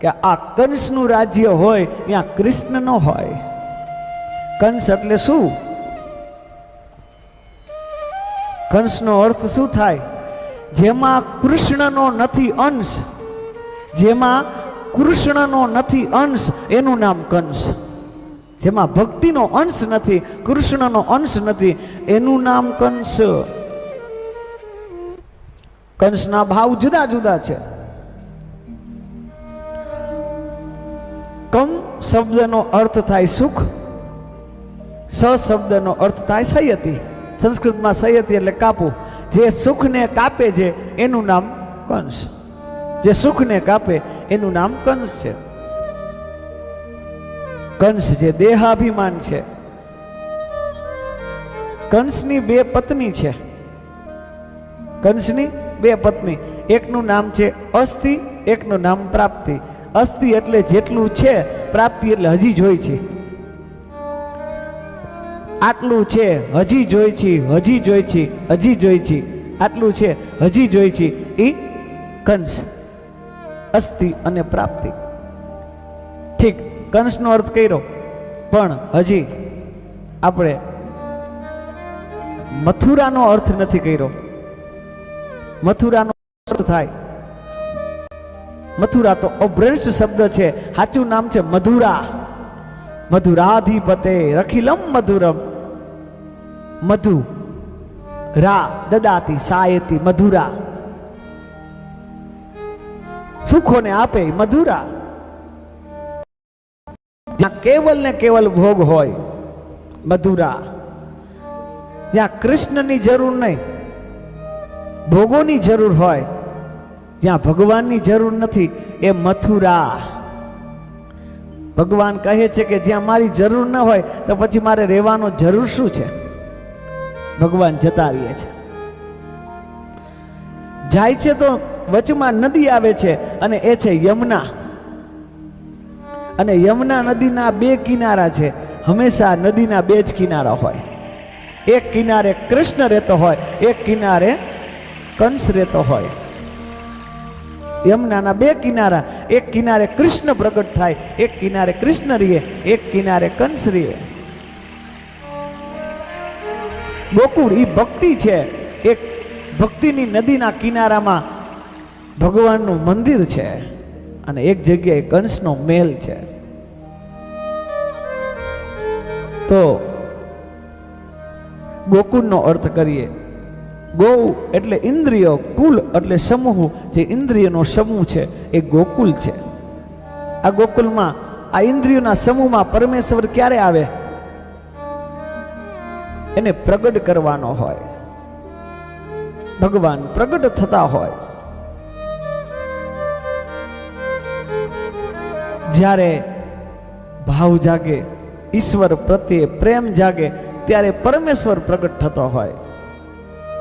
કે આ કંસનું રાજ્ય હોય, ત્યાં કૃષ્ણ હોય. કંસ એટલે શું? કંસનો અર્થ શું થાય? જેમાં કૃષ્ણનો નથી અંશ, જેમાં કૃષ્ણનો નથી અંશ, એનું નામ કંસ. જેમાં ભક્તિનો અંશ નથી, કૃષ્ણનો અંશ નથી, એનું નામ કંસ. કંસના ભાવ જુદા જુદા છે. કમ શબ્દનો અર્થ થાય સુખ, સ શબ્દનો અર્થ થાય સયતી. સંસ્કૃતમાં સયતી એટલે કાપવું. જે સુખને કાપે છે, એનું નામ કંસ. જે સુખને કાપે, એનું નામ કંસ છે. કંસ જે દેહાભિમાન છે. કંસની બે પત્ની છે. કંસની બે પત્ની. એકનું નામ છે અસ્થિ, એકનું નામ પ્રાપ્તિ. અસ્થિ એટલે જેટલું છે, પ્રાપ્તિ એટલે હજી જોઈ છે. આટલું છે, હજી જોઈ છે, હજી જોઈ છે, હજી જોઈ છે. આટલું છે, હજી જોઈ છે. એ કંસ, અસ્થિ અને પ્રાપ્તિ. ઠીક, કંસનો અર્થ કર્યો. પણ હજી આપણે મથુરાનો અર્થ નથી કર્યો. મથુરાનો અર્થ થાય. મથુરા તો અભ્રષ્ટ શબ્દ છે. સાચું નામ છે મધુરા. મધુરાધિપતે રખિલમ મધુરમ. મધુ. રા દદાતી સાયતી મધુરા. સુખોને આપે મધુરા. જ્યાં કેવલ ને કેવલ ભોગ હોય મધુરા. જ્યાં કૃષ્ણની જરૂર નહીં, ભોગોની જરૂર હોય જ્યાં ભગવાનની જરૂર નથી, એ મથુરા. ભગવાન કહે છે કે જ્યાં મારી જરૂર ન હોય, તો પછી મારે રહેવાનો જરૂર શું છે? ભગવાન જતા રહીએ છે. જાય છે તો વચમાં નદી આવે છે અને એ છે યમુના. અને યમુના નદીના બે કિનારા છે. હંમેશા નદીના બે જ કિનારા હોય. એક કિનારે કૃષ્ણ રહેતો હોય, એક કિનારે કંસ રહેતો હોય. યમુનાના બે કિનારા, એક કિનારે કૃષ્ણ પ્રગટ થાય, એક કિનારે કૃષ્ણ રહીએ, એક કિનારે કંસ રીએ ગોકુળ એ ભક્તિ છે. એક ભક્તિની નદીના કિનારામાં ભગવાનનું મંદિર છે અને એક જગ્યાએ કંસનો મેલ છે. તો ગોકુળનો અર્થ કરીએ. ગૌ એટલે ઇન્દ્રિય, કુલ એટલે સમૂહ. જે ઇન્દ્રિયનો સમૂહ છે, એ ગોકુલ છે. આ ગોકુલમાં, આ ઇન્દ્રિયોના સમૂહમાં પરમેશ્વર ક્યારે આવે? એને પ્રગટ કરવાનો હોય. ભગવાન પ્રગટ થતા હોય. જ્યારે ભાવ જાગે, ઈશ્વર પ્રત્યે પ્રેમ જાગે, ત્યારે પરમેશ્વર પ્રગટ થતો હોય.